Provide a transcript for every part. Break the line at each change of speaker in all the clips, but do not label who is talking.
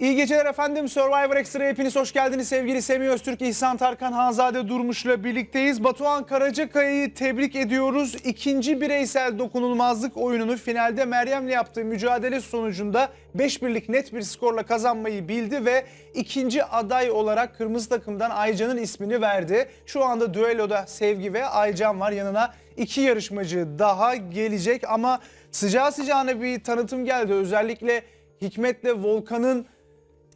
İyi geceler efendim. Survivor Extra'ya hepiniz hoş geldiniz. Sevgili Semih Öztürk, İhsan Tarkan, Hanzade Durmuş'la birlikteyiz. Batuhan Karacakaya'yı tebrik ediyoruz. İkinci bireysel dokunulmazlık oyununu finalde Meryem'le yaptığı mücadele sonucunda 5 birlik net bir skorla kazanmayı bildi ve ikinci aday olarak kırmızı takımdan Aycan'ın ismini verdi. Şu anda düelloda Sevgi ve Aycan var. Yanına iki yarışmacı daha gelecek ama sıcağı sıcağına bir tanıtım geldi. Özellikle Hikmet'le Volkan'ın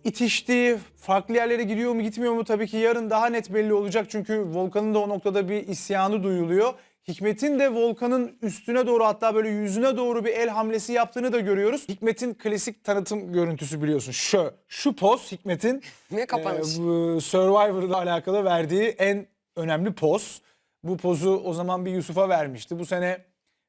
itiştiği, farklı yerlere gidiyor mu gitmiyor mu tabii ki yarın daha net belli olacak. Çünkü Volkan'ın da o noktada bir isyanı duyuluyor. Hikmet'in de Volkan'ın üstüne doğru hatta böyle yüzüne doğru bir el hamlesi yaptığını da görüyoruz. Hikmet'in klasik tanıtım görüntüsü biliyorsun. Şu, şu poz Hikmet'in
Ne kapanış?
e, Survivor'la alakalı verdiği en önemli poz. Bu pozu o zaman bir Yusuf'a vermişti. Bu sene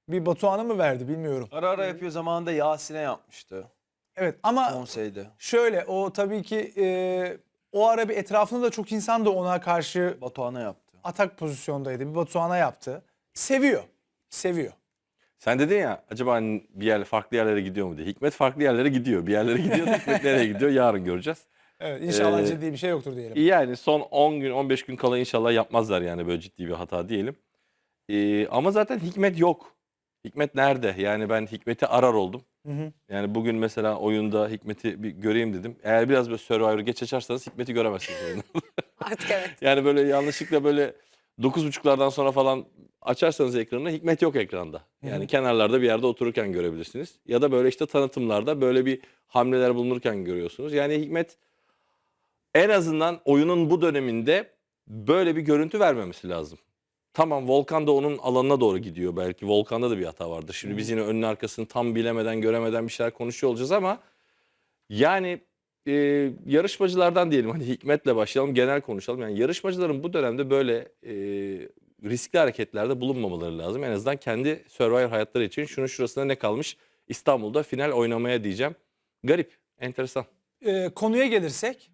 bir Batuhan'a mı verdi bilmiyorum.
Ara ara yapıyor zamanında Yasin'e yapmıştı
Evet ama
konseyde.
Şöyle o tabii ki e, o ara bir etrafında da çok insan da ona karşı
Batuhan'a yaptı.
atak pozisyondaydı. Bir Batuhan'a yaptı. Seviyor. Seviyor.
Sen dedin ya acaba hani bir yer farklı yerlere gidiyor mu diye. Hikmet farklı yerlere gidiyor. Bir yerlere gidiyor. da Hikmet nereye gidiyor yarın göreceğiz.
Evet inşallah
Ee,
ciddi bir şey yoktur diyelim.
Yani son 10 gün 15 gün kala inşallah yapmazlar yani böyle ciddi bir hata diyelim. Ee, ama zaten Hikmet yok. Hikmet nerede? Yani ben Hikmet'i arar oldum.
Hı hı.
Yani bugün mesela oyunda Hikmet'i bir göreyim dedim. Eğer biraz böyle Survivor'ı geç açarsanız Hikmet'i göremezsiniz oyunda.
Artık evet.
Yani böyle yanlışlıkla böyle 9.30'lardan sonra falan açarsanız ekranı Hikmet yok ekranda. Yani
Hı.
kenarlarda bir yerde otururken görebilirsiniz. Ya da böyle işte tanıtımlarda böyle bir hamleler bulunurken görüyorsunuz. Yani Hikmet en azından oyunun bu döneminde böyle bir görüntü vermemesi lazım. Tamam Volkan da onun alanına doğru gidiyor belki. Volkan'da da bir hata vardır. Şimdi biz yine önünü arkasını tam bilemeden göremeden bir şeyler konuşuyor olacağız ama yani e, yarışmacılardan diyelim hani Hikmet'le başlayalım genel konuşalım. Yani yarışmacıların bu dönemde böyle e, riskli hareketlerde bulunmamaları lazım. En azından kendi Survivor hayatları için şunun şurasında ne kalmış İstanbul'da final oynamaya diyeceğim. Garip, enteresan.
Ee, konuya gelirsek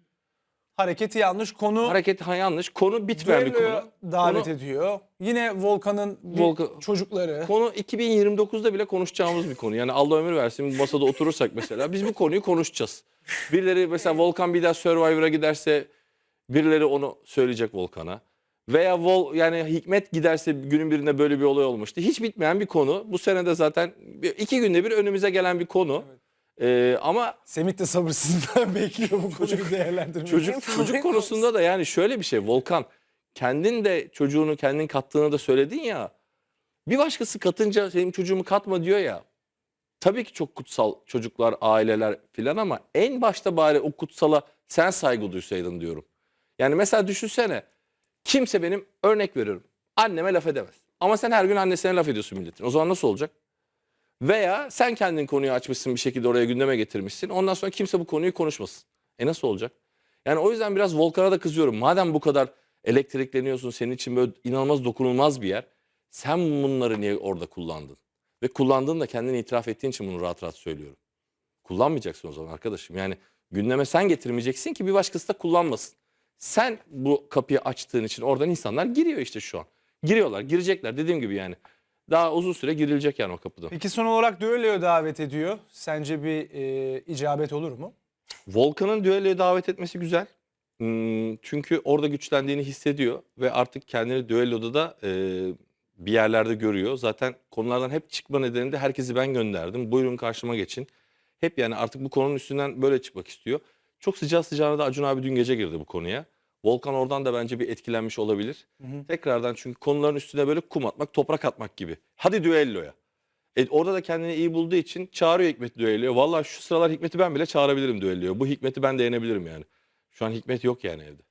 hareketi yanlış. Konu
Hareket ha, yanlış. Konu bitmeyen bir
düelloya
konu.
davet
Konu-
ediyor. Yine Volkan'ın bir
Volkan-
çocukları.
Konu 2029'da bile konuşacağımız bir konu. Yani Allah ömür versin masada oturursak mesela biz bu konuyu konuşacağız. Birileri mesela Volkan bir daha Survivor'a giderse birileri onu söyleyecek Volkan'a. Veya Vol yani Hikmet giderse günün birinde böyle bir olay olmuştu. Hiç bitmeyen bir konu. Bu sene de zaten bir- iki günde bir önümüze gelen bir konu. Ee, ama
Semih de sabırsızlıkla bekliyor bu konuyu değerlendirmeyi.
Çocuk
Benim
çocuk konusunda da yani şöyle bir şey Volkan kendin de çocuğunu kendin kattığını da söyledin ya. Bir başkası katınca senin çocuğumu katma diyor ya. Tabii ki çok kutsal çocuklar, aileler filan ama en başta bari o kutsala sen saygı duysaydın diyorum. Yani mesela düşünsene kimse benim örnek veriyorum anneme laf edemez. Ama sen her gün annesine laf ediyorsun milletin. O zaman nasıl olacak? Veya sen kendin konuyu açmışsın bir şekilde oraya gündeme getirmişsin. Ondan sonra kimse bu konuyu konuşmasın. E nasıl olacak? Yani o yüzden biraz Volkan'a da kızıyorum. Madem bu kadar elektrikleniyorsun, senin için böyle inanılmaz dokunulmaz bir yer. Sen bunları niye orada kullandın? Ve kullandığını da kendini itiraf ettiğin için bunu rahat rahat söylüyorum. Kullanmayacaksın o zaman arkadaşım. Yani gündeme sen getirmeyeceksin ki bir başkası da kullanmasın. Sen bu kapıyı açtığın için oradan insanlar giriyor işte şu an. Giriyorlar, girecekler dediğim gibi yani. Daha uzun süre girilecek yani o kapıdan.
Peki son olarak düelloya davet ediyor. Sence bir e, icabet olur mu?
Volkan'ın düelloya davet etmesi güzel. Hmm, Çünkü orada güçlendiğini hissediyor ve artık kendini düelloda da e, bir yerlerde görüyor. Zaten konulardan hep çıkma nedeni de herkesi ben gönderdim. Buyurun karşıma geçin. Hep yani artık bu konunun üstünden böyle çıkmak istiyor. Çok sıcağı sıcağına da Acun abi dün gece girdi bu konuya. Volkan oradan da bence bir etkilenmiş olabilir. Tekrardan çünkü konuların üstüne böyle kum atmak, toprak atmak gibi. Hadi düelloya. E, orada da kendini iyi bulduğu için çağırıyor Hikmet'i düelloya. Vallahi şu sıralar Hikmet'i ben bile çağırabilirim düelloya. Bu Hikmet'i ben de yenebilirim yani. Şu an Hikmet yok yani evde.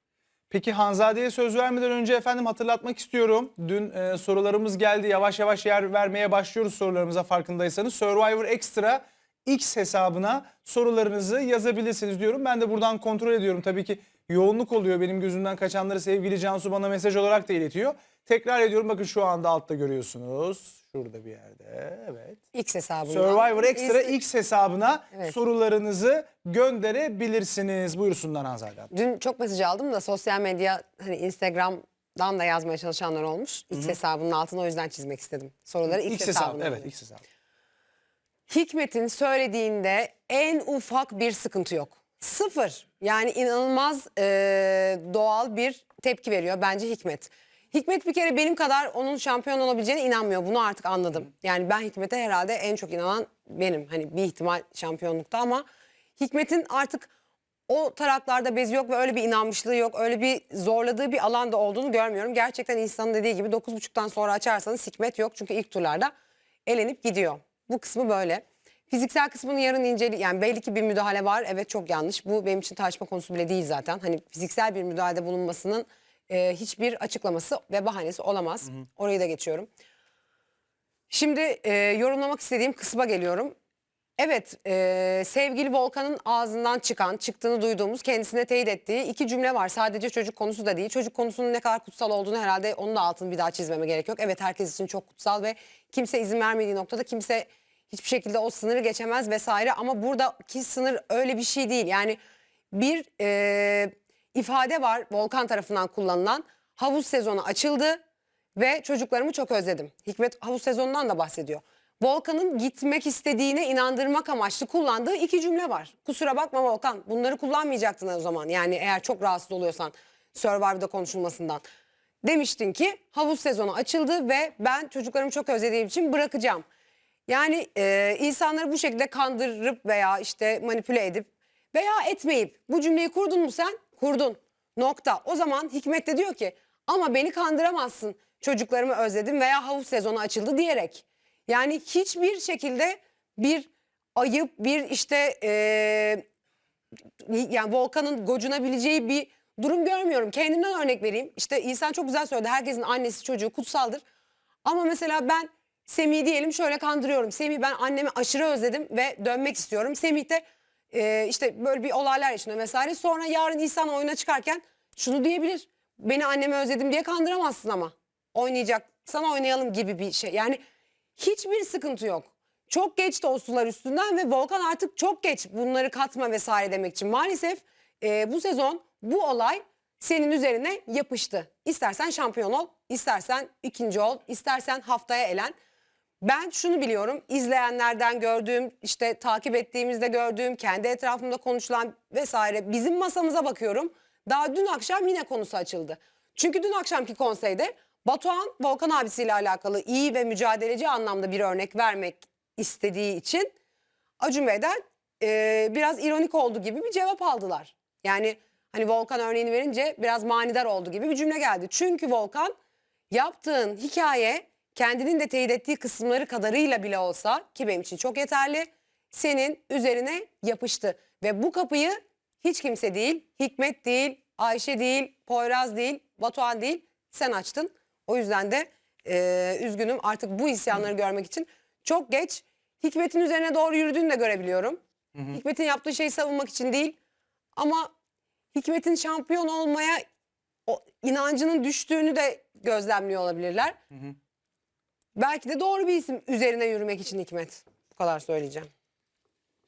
Peki Hanzade'ye söz vermeden önce efendim hatırlatmak istiyorum. Dün e, sorularımız geldi. Yavaş yavaş yer vermeye başlıyoruz sorularımıza farkındaysanız. Survivor Extra X hesabına sorularınızı yazabilirsiniz diyorum. Ben de buradan kontrol ediyorum. Tabii ki yoğunluk oluyor. Benim gözümden kaçanları sevgili Cansu bana mesaj olarak da iletiyor. Tekrar ediyorum bakın şu anda altta görüyorsunuz. Şurada bir yerde. Evet.
X hesabından.
Survivor Extra
İnst-
X hesabına
Evet.
sorularınızı gönderebilirsiniz. Buyursunlar Hanzade Hanım.
Dün çok mesaj aldım da sosyal medya hani Instagram'dan da yazmaya çalışanlar olmuş. X hesabının altına o yüzden çizmek istedim. Soruları X,
X hesabı.
hesabına.
Evet X hesabı.
Hikmet'in söylediğinde en ufak bir sıkıntı yok. Sıfır. Yani inanılmaz e, doğal bir tepki veriyor bence Hikmet. Hikmet bir kere benim kadar onun şampiyon olabileceğine inanmıyor. Bunu artık anladım. Yani ben Hikmet'e herhalde en çok inanan benim. Hani bir ihtimal şampiyonlukta ama Hikmet'in artık o taraklarda bezi yok ve öyle bir inanmışlığı yok. Öyle bir zorladığı bir alanda olduğunu görmüyorum. Gerçekten insanın dediği gibi 9.30'dan sonra açarsanız Hikmet yok. Çünkü ilk turlarda elenip gidiyor. Bu kısmı böyle. Fiziksel kısmını yarın inceli yani belli ki bir müdahale var. Evet çok yanlış. Bu benim için tartışma konusu bile değil zaten. Hani fiziksel bir müdahalede bulunmasının e, hiçbir açıklaması ve bahanesi olamaz. Orayı da geçiyorum. Şimdi e, yorumlamak istediğim kısma geliyorum. Evet, e, sevgili Volkan'ın ağzından çıkan, çıktığını duyduğumuz, kendisine teyit ettiği iki cümle var. Sadece çocuk konusu da değil. Çocuk konusunun ne kadar kutsal olduğunu herhalde onun da altını bir daha çizmeme gerek yok. Evet, herkes için çok kutsal ve kimse izin vermediği noktada kimse hiçbir şekilde o sınırı geçemez vesaire. Ama buradaki sınır öyle bir şey değil. Yani bir e, ifade var Volkan tarafından kullanılan. Havuz sezonu açıldı ve çocuklarımı çok özledim. Hikmet havuz sezonundan da bahsediyor. Volkan'ın gitmek istediğine inandırmak amaçlı kullandığı iki cümle var. Kusura bakma Volkan bunları kullanmayacaktın o zaman. Yani eğer çok rahatsız oluyorsan Survivor'da konuşulmasından. Demiştin ki havuz sezonu açıldı ve ben çocuklarımı çok özlediğim için bırakacağım. Yani e, insanları bu şekilde kandırıp veya işte manipüle edip veya etmeyip bu cümleyi kurdun mu sen? Kurdun. Nokta. O zaman Hikmet de diyor ki ama beni kandıramazsın. Çocuklarımı özledim veya havuz sezonu açıldı diyerek. Yani hiçbir şekilde bir ayıp bir işte e, yani Volkan'ın gocunabileceği bir durum görmüyorum. Kendimden örnek vereyim. İşte insan çok güzel söyledi. Herkesin annesi çocuğu kutsaldır. Ama mesela ben Semih diyelim şöyle kandırıyorum. Semih ben annemi aşırı özledim ve dönmek istiyorum. Semih de e, işte böyle bir olaylar yaşanıyor vesaire. Sonra yarın İhsan oyuna çıkarken şunu diyebilir. Beni annemi özledim diye kandıramazsın ama. Oynayacaksan oynayalım gibi bir şey. Yani hiçbir sıkıntı yok. Çok geç de o üstünden ve Volkan artık çok geç bunları katma vesaire demek için. Maalesef e, bu sezon bu olay senin üzerine yapıştı. İstersen şampiyon ol, istersen ikinci ol, istersen haftaya elen. Ben şunu biliyorum izleyenlerden gördüğüm işte takip ettiğimizde gördüğüm kendi etrafımda konuşulan vesaire bizim masamıza bakıyorum. Daha dün akşam yine konusu açıldı. Çünkü dün akşamki konseyde Batuhan Volkan abisiyle alakalı iyi ve mücadeleci anlamda bir örnek vermek istediği için Acun Bey'den e, biraz ironik oldu gibi bir cevap aldılar. Yani hani Volkan örneğini verince biraz manidar oldu gibi bir cümle geldi. Çünkü Volkan yaptığın hikaye kendinin de teyit ettiği kısımları kadarıyla bile olsa ki benim için çok yeterli senin üzerine yapıştı. Ve bu kapıyı hiç kimse değil, Hikmet değil, Ayşe değil, Poyraz değil, Batuhan değil sen açtın. O yüzden de e, üzgünüm artık bu isyanları görmek için çok geç Hikmet'in üzerine doğru yürüdüğünü de görebiliyorum. Hikmet'in yaptığı şeyi savunmak için değil ama Hikmet'in şampiyon olmaya o inancının düştüğünü de gözlemliyor olabilirler. Belki de doğru bir isim üzerine yürümek için Hikmet. Bu kadar söyleyeceğim.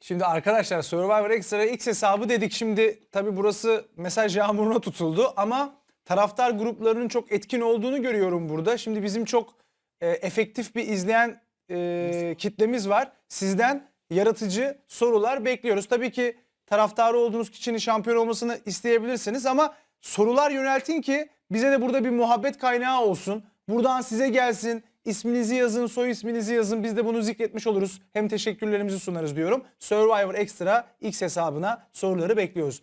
Şimdi arkadaşlar Survivor Extra X hesabı dedik. Şimdi tabii burası mesaj yağmuruna tutuldu ama taraftar gruplarının çok etkin olduğunu görüyorum burada. Şimdi bizim çok e, efektif bir izleyen e, kitlemiz var. Sizden yaratıcı sorular bekliyoruz. Tabii ki taraftarı olduğunuz kişinin şampiyon olmasını isteyebilirsiniz ama sorular yöneltin ki bize de burada bir muhabbet kaynağı olsun. Buradan size gelsin. İsminizi yazın, soy isminizi yazın. Biz de bunu zikretmiş oluruz. Hem teşekkürlerimizi sunarız diyorum. Survivor Extra X hesabına soruları bekliyoruz.